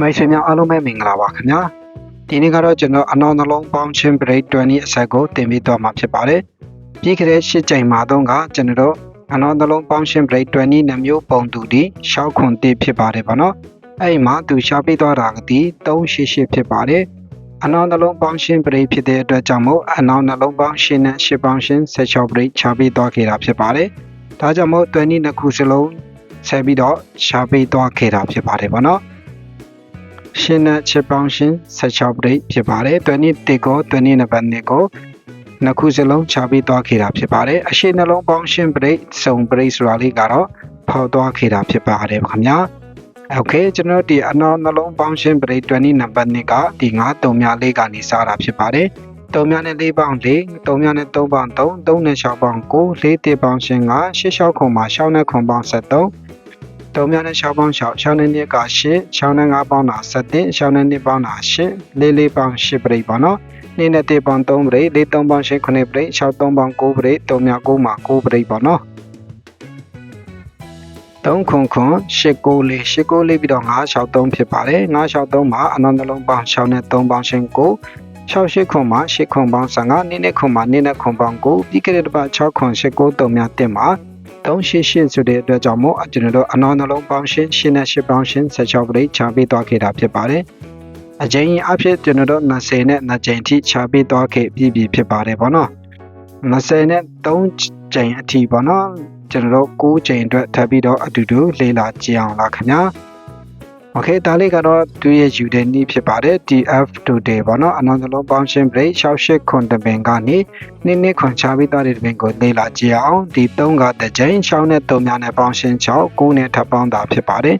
မိတ်ဆွေများအားလုံးပဲမင်္ဂလာပါခင်ဗျာဒီနေ့ကတော့ကျွန်တော်အနောက်နှလုံးပေါင်းခြင်း break 20အဆက်ကိုတင်ပေးသွားမှာဖြစ်ပါတယ်ပြီးခဲ့တဲ့၈ချိန်မှာတော့ကကျွန်တော်တို့အနောက်နှလုံးပေါင်းခြင်း break 20နှစ်မျိုးပုံတူဒီရှောက်ခွန်တိဖြစ်ပါတယ်ဗောနော်အဲ့ဒီမှာသူရှားပေးသွားတာကဒီ388ဖြစ်ပါတယ်အနောက်နှလုံးပေါင်းခြင်း break ဖြစ်တဲ့အတွက်ကြောင့်မို့အနောက်နှလုံးပေါင်းရှင်နဲ့ရှစ်ပေါင်းရှင်16 break ချပေးသွားခဲ့တာဖြစ်ပါတယ်ဒါကြောင့်မို့20နှစ်ခုစလုံးဆက်ပြီးတော့ရှားပေးသွားခဲ့တာဖြစ်ပါတယ်ဗောနော် ရှင်းတဲ့ချစ်ပေါင်းရှင်16ပရိဖြစ်ပါတယ်။တွနီတေကိုတွနီနံပါတ်2ကိုနှစ်ခုစလုံးချပြီးသွားခဲ့တာဖြစ်ပါတယ်။အရှိနှလုံးပေါင်းရှင်ပရိစုံပရိဆိုတာလေးကတော့ဖောက်သွားခဲ့တာဖြစ်ပါတယ်ခင်ဗျာ။ Okay ကျွန်တော်ဒီအနောက်နှလုံးပေါင်းရှင်ပရိတွနီနံပါတ်2ကဒီ9တုံများလေးကနေစားတာဖြစ်ပါတယ်။တုံများနဲ့4ပေါင်း4တုံများနဲ့3ပေါင်း3 3နဲ့6ပေါင်း9 4တစ်ပေါင်းရှင်9 8 6ခုမှာ6နဲ့ခုပေါင်း73 တုံများနဲ့6ပေါင်း6 6နဲ့2က8 6နဲ့5ပေါင်းတာ7 6နဲ့2ပေါင်းတာ8 4 4ပေါင်း8ပြိပေါ့နော်2နဲ့1ပေါင်း3ပြိ4 3ပေါင်း8 9ပြိ6 3ပေါင်း9ပြိ3များ9မှာ9ပြိပေါ့နော်3ခွန်ခွန်8ကိုလေး8ကိုလေးပြီးတော့963ဖြစ်ပါတယ်963မှာအနန္တလုံးပေါင်း6နဲ့3ပေါင်းရှင်9 68ခွန်မှာ8ခွန်ပေါင်း15နည်းနဲ့ခွန်မှာနည်းနဲ့ခွန်ပေါင်း9ပြီးခဲ့တဲ့တစ်ပတ်6ခွန်8 9 3များတင်မှာ 388ဆိုတဲ့အတွက်ကြောင့်မို့ကျွန်တော်တို့အနောက်နှလုံးပေါင်းရှင်းရှင်းနဲ့ရှစ်ပေါင်းရှင်း16ပရိချပေးသွားခဲ့တာဖြစ်ပါတယ်။အကြိမ်အဖြစ်ကျွန်တော်တို့20နဲ့2ကြိမ်ထိချပေးသွားခဲ့ပြီးပြီဖြစ်ပါတယ်ဗောနော်။20နဲ့3ကြိမ်အထိဗောနော်။ကျွန်တော်တို့9ကြိမ်အတွက်ထပ်ပြီးတော့အတူတူလေ့လာကြည့်အောင်လားခင်ဗျာ။ Okay ဒါလေးကတော့သူရဲ့ယူတဲ့နည်းဖြစ်ပါတယ် TF today ပေါ့နော်အနောက်နှလုံးပေါင်းရှင်း break 68ခွန်တပင်ကနေနေ့နေ့ခွန်ချပြီးသားတဲ့တပင်ကိုလေ့လာကြည့်အောင်ဒီ3ကတစ်ကြိမ်6နဲ့3များနဲ့ပေါင်းရှင်း6 9နဲ့ထပ်ပေါင်းတာဖြစ်ပါတယ်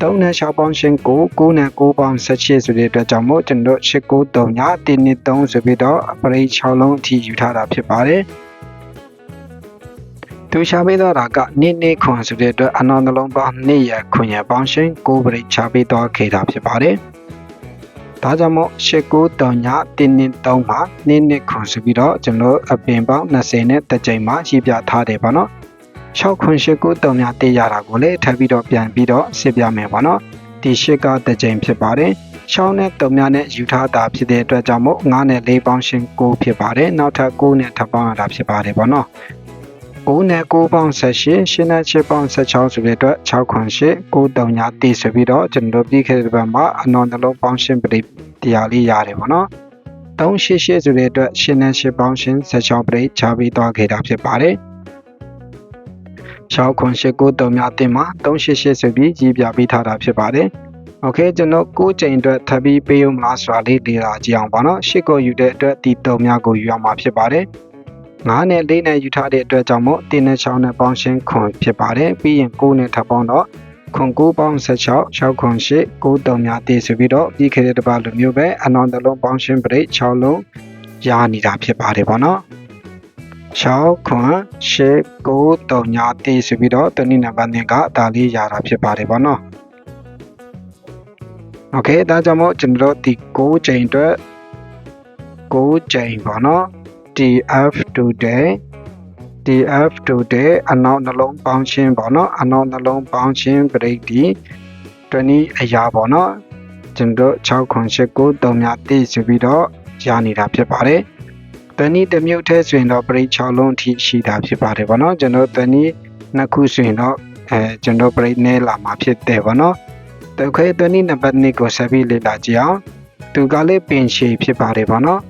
3နဲ့6ပေါင်းရှင်း9 9နဲ့9ပေါင်း18ဆိုတဲ့အတွက်ကြောင့်မို့ကျွန်တော်8 9 3ည1နဲ့3ဆိုပြီးတော့ break 6လုံးအထိယူထားတာဖြစ်ပါတယ် သူရှာပေးတော့တာကနိနေခွန်ဆိုတဲ့အတွက်အနောင်နှလုံးပေါင်းနှစ်ရခွန်ရပေါင်းရှင်ကိုပရိချပေးတော့ခဲ့တာဖြစ်ပါတယ်။ဒါကြောင့်မို့ရှစ်ကိုတောင်ညတင်းနှစ်သုံးမှာနိနေခွန်ဆိုပြီးတော့ကျွန်တော်အပင်ပေါင်း20နဲ့တစ်ကြိမ်မှာရှိပြထားတယ်ပေါ့နော်။6ခွန်ရှစ်ကိုတောင်ညတေးရတာကိုလည်းထပ်ပြီးတော့ပြန်ပြီးတော့စစ်ပြမယ်ပေါ့နော်။ဒီရှစ်ကတစ်ကြိမ်ဖြစ်ပါတယ်။6နဲ့3များနဲ့ယူထားတာဖြစ်တဲ့အတွက်ကြောင့်မို့9နဲ့4ပေါင်းရှင်9ဖြစ်ပါတယ်။နောက်ထပ်9နဲ့ထပ်ပေါင်းရတာဖြစ်ပါတယ်ပေါ့နော်။ 9နဲ့9ပေါင်း18 8နဲ့6ပေါင်း16ဆိုတဲ့အတွက်6ခွန်8 9တုံညာတည်ဆိုပြီးတော့ကျွန်တော်ပြီးခဲ့တဲ့ဘက်မှာအနော်နှလုံးပေါင်းရှင်းပရိတရားလေးရတယ်ပေါ့နော်388ဆိုတဲ့အတွက်8နဲ့8ပေါင်းရှင်း16ပရိချပြီးသွားခဲ့တာဖြစ်ပါတယ်6ခွန်8 9တုံညာတင်မှာ388ဆိုပြီးကြီးပြပေးထားတာဖြစ်ပါတယ်โอเคကျွန်တော်9ချိန်အတွက်ထပ်ပြီးပေးဦးမလားဆိုတာလေးလေ့လာကြည့်အောင်ပါเนาะ8ကိုယူတဲ့အတွက်ဒီတုံများကိုယူရမှာဖြစ်ပါတယ် 9နဲ့4နဲ့ယူထားတဲ့အတွက်ကြောင့်မို့1နဲ့6နဲ့ပေါင်းရှင်းခွန်ဖြစ်ပါတယ်ပြီးရင်9နဲ့ထပ်ပေါင်းတော့ခွန်9ပေါင်း16 6ခွန်8 9တုံများတည်ဆိုပြီးတော့ပြီးခဲ့တဲ့တစ်ပတ်လိုမျိုးပဲအနောင်တလုံးပေါင်းရှင်းပရိတ်6လုံးရနေတာဖြစ်ပါတယ်ဗောနော်6ခွန်8 9တုံညာတည်ဆိုပြီးတော့တနည်းနံပါတ်ကဒါလေးရတာဖြစ်ပါတယ်ဗောနော်โอเคဒါကြောင့်မို့ကျွန်တော်တို့ဒီ6ချိန်အတွက်6ချိန်ပေါ့နော် TF today TF today အနောက်နှလုံးပေါင်းခြင်းပေါ့နော်အနောက်နှလုံးပေါင်းခြင်း break ဒီ20အရာပေါ့နော်ကျွန်တော်6ခွန်8 9 3များတည်ဆိုပြီးတော့ရနေတာဖြစ်ပါတယ်တနည်းတစ်မျိုးတည်းဆိုရင်တော့ break 6လုံးအထိရှိတာဖြစ်ပါတယ်ပေါ့နော်ကျွန်တော်တနည်းနှစ်ခုဆိုရင်တော့အဲကျွန်တော် break နဲ့လာမှာဖြစ်တယ်ပေါ့နော်တခဲတနည်းနံပါတ်2ကိုဆက်ပြီးလေ့လာကြည့်အောင်သူကလည်းပင်ရှည်ဖြစ်ပါတယ်ပေါ့နော်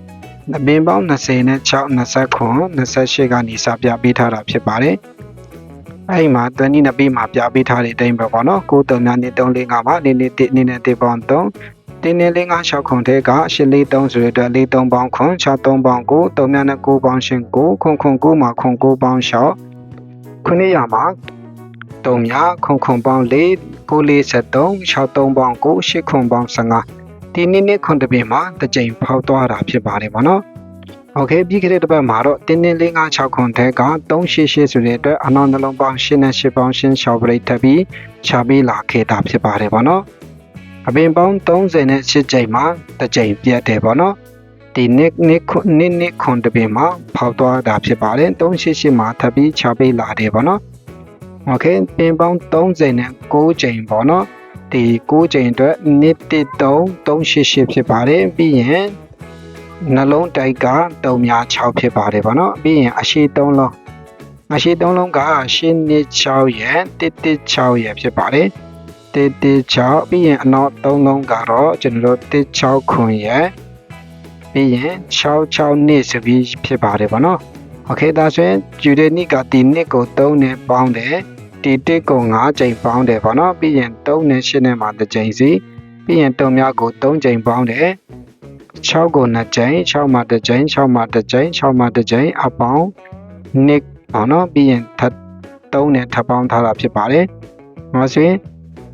အပင်ပေါင်း20နဲ့6 29 28ကနေစပြပေးထားတာဖြစ်ပါတယ်။အဲဒီမှာ20နှစ်ပေးမှာပြပေးထားတဲ့အတိုင်းပဲပေါ့နော်။9 3နဲ့3 4 5မှာနေနေ1နေနေ1ပေါင်း3တင်းနေလေး5 6ခွန်တဲ့က843ဆိုတဲ့အတွက်43ပေါင်းခွန်63ပေါင်း9 3နဲ့9ပေါင်းရှင်9ခွန်ခွန်9မှာခွန်9ပေါင်း6ခုနှစ်ရမှာ3မြခွန်ခွန်ပေါင်း4 9 43 63ပေါင်း9 8ခွန်ပေါင်း15 ဒီနေ့နေ့ခွန်တပင်မှာတစ်ကြိမ်ဖောက်သွားတာဖြစ်ပါတယ်ဗောနော်။ Okay ပြီးခဲ့တဲ့တစ်ပတ်မှာတော့တင်းတင်းလေး56ခွန်ထဲက388ဆိုတဲ့အတွက်အနောက်နှလုံးပေါင်း8နဲ့8ပေါင်းရှင်း6ပရိတ်ထပ်ပြီးချပေးလာခဲ့တာဖြစ်ပါတယ်ဗောနော်။အပင်ပေါင်း30နဲ့8ကြိမ်မှာတစ်ကြိမ်ပြတ်တယ်ဗောနော်။ဒီနေ့နေ့ခွန်နေ့နေ့ခွန်တပင်မှာဖောက်သွားတာဖြစ်ပါတယ်388မှာထပ်ပြီးချပေးလာတယ်ဗောနော်။ Okay ပင်ပေါင်း30နဲ့6ကြိမ်ဗောနော်။ ဒီ9ချိန်အတွက်နှစ်13 388ဖြစ်ပါတယ်ပြီးရင်နှလုံးတိုက်က3များ6ဖြစ်ပါတယ်ဗောနော်ပြီးရင်အရှိ3လုံးအရှိ3လုံးကရှင်းနှစ်6ရဲ့116ရဲ့ဖြစ်ပါတယ်116ပြီးရင်အနောက်3လုံးကတော့ကျွန်တော်တို့169ခွန်ရဲ့ပြီးရင်66နှစ်ဆိုပြီးဖြစ်ပါတယ်ဗောနော်โอเคဒါဆိုရင်ဂျူဒနီကဒီနှစ်ကို3နဲ့ပေါင်းတယ် ဒီတစ်ကို5ချိန်ပေါင်းတယ်ဗောနော်ပြီးရင်3နဲ့8နဲ့မှာတစ်ချိန်စီပြီးရင်တုံများကို3ချိန်ပေါင်းတယ်6ကို2ချိန်6မှာတစ်ချိန်6မှာတစ်ချိန်6မှာတစ်ချိန်အပေါင်းနှစ်ပေါ့နော်ပြီးရင်ထပ်3နဲ့ထပ်ပေါင်းထားတာဖြစ်ပါတယ်။ဒါဆိုရင်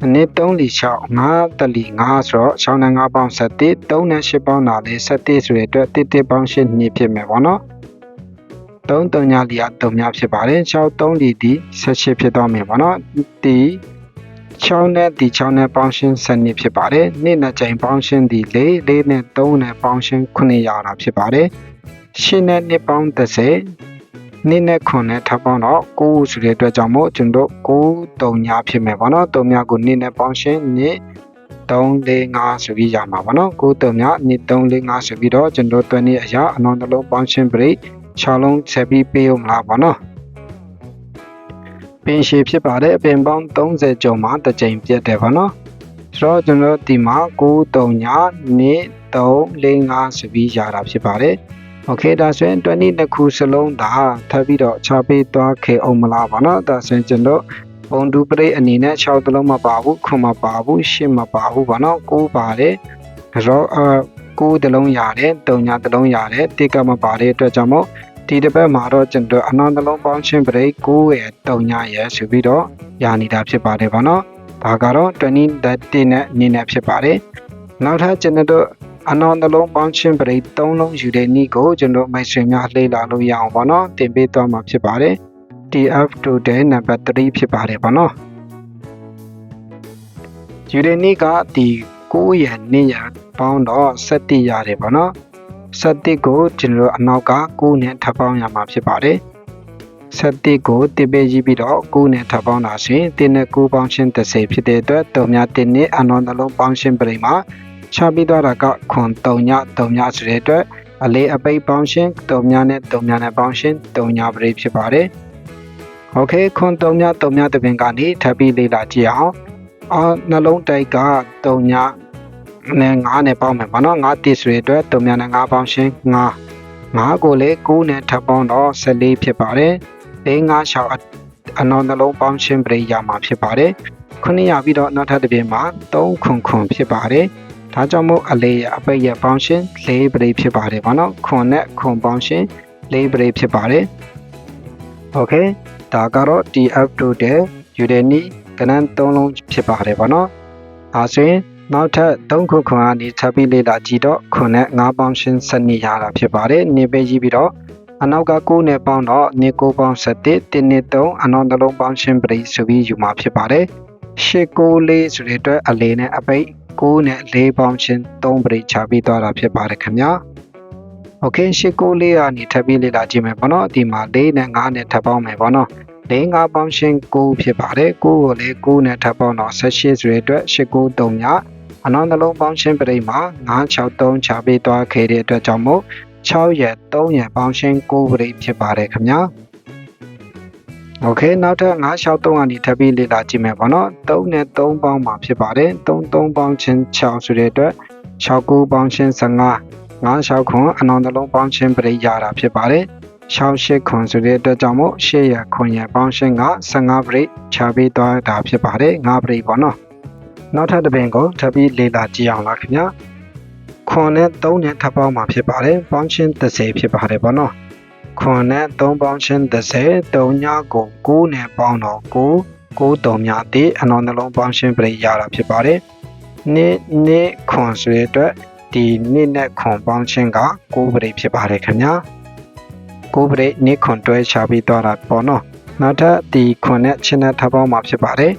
အနည်း3လီ6 5တလီ5ဆိုတော့6နဲ့5ပေါင်း7 3နဲ့8ပေါင်းတာလေ7ဆိုတဲ့အတွက်1 1ပေါင်း8နှစ်ဖြစ်မယ်ပေါ့နော်။ 3 3ညလီက3ညဖြစ်ပါတယ်6 3လီဒီ18ဖြစ်သွားမယ်ပေါ့နော်ဒီ6နဲ့ဒီ6နဲ့ပေါင်းရှင်း7နှစ်ဖြစ်ပါတယ်နှစ်နဲ့ချိန်ပေါင်းရှင်းဒီ4 4နဲ့3နဲ့ပေါင်းရှင်း900ရာဖြစ်ပါတယ်8နဲ့နှစ်ပေါင်း30နှစ်နဲ့9နဲ့ထပ်ပေါင်းတော့9ဆိုတဲ့အတွက်ကြောင့်မို့ကျွန်တော်9 3ညဖြစ်မယ်ပေါ့နော်3ညကိုနှစ်နဲ့ပေါင်းရှင်းနှစ်3 4 5ဆိုပြီးရမှာပေါ့နော်9 3ညနှစ်3 4 5ဆိုပြီးတော့ကျွန်တော်တွဲနေအရာအနောက်နှလုံးပေါင်းရှင်းပရိတ် 6လုံးဆက်ပြီးပေးဦးမလားပေါ့နော်ပင်ရှည်ဖြစ်ပါတယ်ပင်ပေါင်း30ကျော်မှတစ်ကြိမ်ပြတ်တယ်ပေါ့နော်ဆိုတော့ကျွန်တော်ဒီမှာ9 3ညနှစ်3 4 5ဆိုပြီးရတာဖြစ်ပါတယ်โอเคဒါဆိုရင်20နှစ်ခုစလုံးဒါထပ်ပြီးတော့ချပေးသွားခဲ့အောင်မလားပေါ့နော်ဒါဆိုရင်ကျွန်တော်ပုံတူပရိအနေနဲ့6တလုံးမပါဘူးခွန်မပါဘူး8မပါဘူးပေါ့နော်9ပါတယ်ရောအ 9တလုံးရတယ်3ညတလုံးရတယ်တိကမပါတဲ့အတွက်ကြောင့်မို့ဒီတစ်ပတ်မှာတော့ကျွန်တော်အနောက်နှလုံးပေါင်းချင်းပရိ9ရဲ့3ညရဲ့ဆိုပြီးတော့ရနေတာဖြစ်ပါတယ်ဗောနော်ဒါကတော့20တဲ့နဲ့အနေနဲ့ဖြစ်ပါတယ်နောက်ထပ်ကျွန်တော်အနောက်နှလုံးပေါင်းချင်းပရိ3လုံးယူတဲ့နေ့ကိုကျွန်တော်မိုက်ဆွေများလှည့်လာလို့ရအောင်ဗောနော်တင်ပေးသွားမှာဖြစ်ပါတယ် TF2 တဲ့နံပါတ်3ဖြစ်ပါတယ်ဗောနော်ယူတဲ့နေ့ကဒီ 9ရဲ့နေ့ရပေါင်းတော့7ရတယ်ဗောနော်7ကိုကျွန်တော်အနောက်က9နဲ့ထပ်ပေါင်းရမှာဖြစ်ပါတယ်7ကိုတစ်ပေးကြည့်ပြီးတော့9နဲ့ထပ်ပေါင်းတာဆိုရင်1နဲ့9ပေါင်းရှင်း30ဖြစ်တဲ့အတွက်တုံများ1နဲ့အနောနှလုံးပေါင်းရှင်းပရိမှာချပြီးတော့တာကခွန်3ည3ညဆိုတဲ့အတွက်အလေးအပိတ်ပေါင်းရှင်း3ညနဲ့3ညနဲ့ပေါင်းရှင်း3ညပရိဖြစ်ပါတယ်โอเคခွန်3ည3ညတပင်ကနေထပ်ပြီးလေ့လာကြည့်အောင်အော်နှလုံးတိုက်က3ည နဲ့9နဲ့ပေါင်းမယ်ပေါ့နော်9တိဆွေအတွက်3များနဲ့9ပေါင်းရှင်9 9ကိုလည်း9နဲ့ထပ်ပေါင်းတော့14ဖြစ်ပါတယ်။ဒိန်း9 6အနောက်နှလုံးပေါင်းရှင်ပြရမှာဖြစ်ပါတယ်။ခုနှစ်ရပြီးတော့နောက်ထပ်တစ်ပြင်မှာ3ခွန်ခွန်ဖြစ်ပါတယ်။ဒါကြောင့်မို့အလေးရအပိတ်ရပေါင်းရှင်4ပြဖြစ်ပါတယ်ဗောနော်ခွန်နဲ့ခွန်ပေါင်းရှင်4ပြဖြစ်ပါတယ်။ Okay ဒါကတော့ TF2 တဲ့ Udemy ကဏ္ဍ3လုံးဖြစ်ပါတယ်ဗောနော်။ဒါဆိုရင် နောက်ထပ်3ခုခွန်ကနေထပ်ပြီးလေ့လာကြည့်တော့ခွန်နဲ့9ပေါင်းရှင်းစနစ်ရတာဖြစ်ပါတယ်။နေပေးကြည့်ပြီးတော့အနောက်က9နဲ့ပေါင်းတော့နေ9ပေါင်း7 1နဲ့3အနောက်နှလုံးပေါင်းရှင်းပရိဆိုပြီးယူမှာဖြစ်ပါတယ်။ရှစ်9လေးဆိုတဲ့အတွက်အလေးနဲ့အပိတ်9နဲ့4ပေါင်းရှင်း3ပရိချပြီးသွားတာဖြစ်ပါတယ်ခင်ဗျာ။ Okay ရှစ်9လေးကနေထပ်ပြီးလေ့လာကြည့်မယ်ပေါ့နော်။ဒီမှာ4နဲ့5နဲ့ထပ်ပေါင်းမယ်ပေါ့နော်။၄၅ပေါင်းရှင်း9ဖြစ်ပါတယ်9ကိုလည်း9နဲ့ထပ်ပေါင်းတော့18ဆိုတဲ့အတွက်89 3ည အနောက်နှလုံးပေါင်းရှင်းပရိမှာ963ချပေးသွားခဲ့တဲ့အတွက်ကြောင့်မို့6ရက်3ရက်ပေါင်းရှင်း9ပရိဖြစ်ပါတယ်ခင်ဗျာโอเคနောက်ထပ်963ကနေထပ်ပြီးလေ့လာကြည့်မယ်ပေါ့နော်3နဲ့3ပေါင်းမှာဖြစ်ပါတယ်3 3ပေါင်းချင်း6ဆိုတဲ့အတွက်69ပေါင်းချင်း15 96ခွန်အနောက်နှလုံးပေါင်းချင်းပရိရတာဖြစ်ပါတယ်68ခွန်ဆိုတဲ့အတွက်ကြောင့်မို့8ရခွန်ရပေါင်းရှင်းက15ပရိချပေးသွားတာဖြစ်ပါတယ်9ပရိပေါ့နော် နောက်ထပ်တစ်ပင်ကိုထပ်ပြီးလေ့လာကြည့်အောင်လားခင်ဗျာခွန်နဲ့3နဲ့ထပ်ပေါင်းမှာဖြစ်ပါတယ်ပေါင်းရှင်း30ဖြစ်ပါတယ်ပေါ့နော်ခွန်နဲ့3ပေါင်းရှင်း30 3ညကို9နဲ့ပေါင်းတော့9 9 3ညတည်းအနော်နှလုံးပေါင်းရှင်းပရိရတာဖြစ်ပါတယ်နေ့နေ့ခွန်ဆိုတဲ့အတွက်ဒီနေ့နဲ့ခွန်ပေါင်းရှင်းက9ပရိဖြစ်ပါတယ်ခင်ဗျာကိုပရိနိခွန်တွဲချပြီးသွားတာပေါ့နော်နောက်ထပ်ဒီခွန်နဲ့ချင်းနဲ့ထပ်ပေါင်းမှာဖြစ်ပါတယ်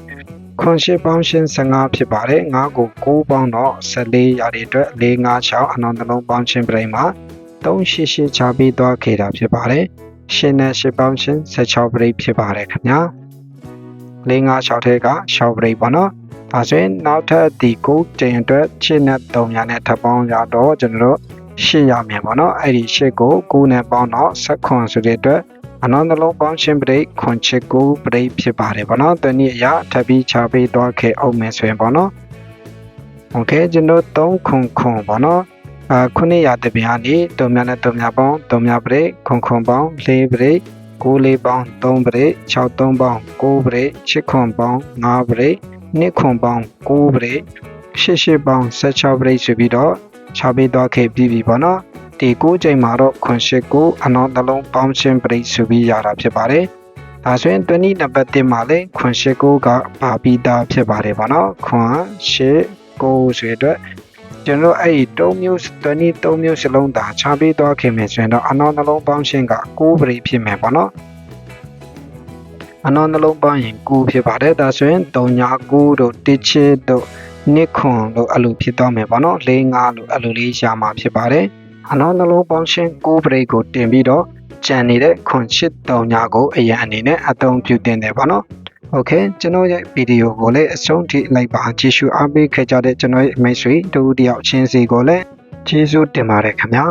ခွန်ရှိပေါင်းရှင်း15ဖြစ်ပါတယ်9ကို9ပေါင်းတော့14ရာတွေအတွက်4 5 6အနောက်နှလုံးပေါင်းရှင်းပြိမှာ388ချပြီးသွားခဲ့တာဖြစ်ပါတယ်ရှင်းနဲ့ရှင်းပေါင်းရှင်း16ပြိဖြစ်ပါတယ်ခင်ဗျာ4 5 6ထဲက6ပြိပေါ့နော်ဒါဆိုရင်နောက်ထပ်ဒီ9ကျိန်အတွက်ရှင်းနဲ့3ညာနဲ့ထပ်ပေါင်းရတော့ကျွန်တော်တို့ရှင်းရမယ်ပေါ့နော်အဲ့ဒီရှင်းကို9နဲ့ပေါင်းတော့16ဆိုတဲ့အတွက် အနောက်နှလုံးပေါင်းရှင်းပရိတ်ခွန်ချစ်9ပရိတ်ဖြစ်ပါတယ်ပေါ့နော်တနည်းအရာထပ်ပြီးချပေးသွားခဲ့အောင်မယ်ဆိုရင်ပေါ့နော်โอเคကျွန်တော်3ခွန်ခွန်ပေါ့နော်အာခုနှစ်ရာတပြန်ကနေတုံများနဲ့တုံများပေါင်းတုံများပရိတ်ခွန်ခွန်ပေါင်း4ပရိတ်9လေးပေါင်း3ပရိတ်6 3ပေါင်း9ပရိတ်8ခွန်ပေါင်း5ပရိတ်နှစ်ခွန်ပေါင်း9ပရိတ်ရှစ်ရှစ်ပေါင်း16ပရိတ်ဆိုပြီးတော့ချပေးသွားခဲ့ပြီးပြီပေါ့နော် ဒီ9ချိန်မှာတော့ခွန်ရှစ်ကိုအနောက်နှလုံးပေါင်းခြင်းပရိတ်ဆိုပြီးရတာဖြစ်ပါတယ်ဒါဆိုရင်20နံပါတ်1မှာလည်းခွန်ရှစ်ကိုကပါပြီးသားဖြစ်ပါတယ်ပေါ့နော်ခွန်ရှစ်ကိုဆိုတဲ့အတွက်ကျွန်တော်အဲ့ဒီ3မျိုး23မျိုးစလုံးသာချပေးသွားခင်မယ်ဆိုရင်တော့အနောက်နှလုံးပေါင်းခြင်းက9ပရိတ်ဖြစ်မယ်ပေါ့နော်အနောက်နှလုံးပေါင်းရင်9ဖြစ်ပါတယ်ဒါဆိုရင်3ညာ9တို့1ချစ်တို့နှစ်ခွန်တို့အဲ့လိုဖြစ်သွားမယ်ပေါ့နော်4 5လို့အဲ့လိုလေးရှာမှာဖြစ်ပါတယ် အနောက်နှလုံးပေါင်းရှင်9ပရိတ်ကိုတင်ပြီးတော့ကြံနေတဲ့ခွန်ချစ်3ညာကိုအရင်အနေနဲ့အသုံးပြုတင်တယ်ပေါ့နော်โอเคကျွန်တော်ရဲ့ဗီဒီယိုကိုလည်းအဆုံးထိလိုက်ပါကြည့်ရှုအားပေးခဲ့ကြတဲ့ကျွန်တော်ရဲ့မိတ်ဆွေတို့တယောက်ချင်းစီကိုလည်းကျေးဇူးတင်ပါတယ်ခင်ဗျာ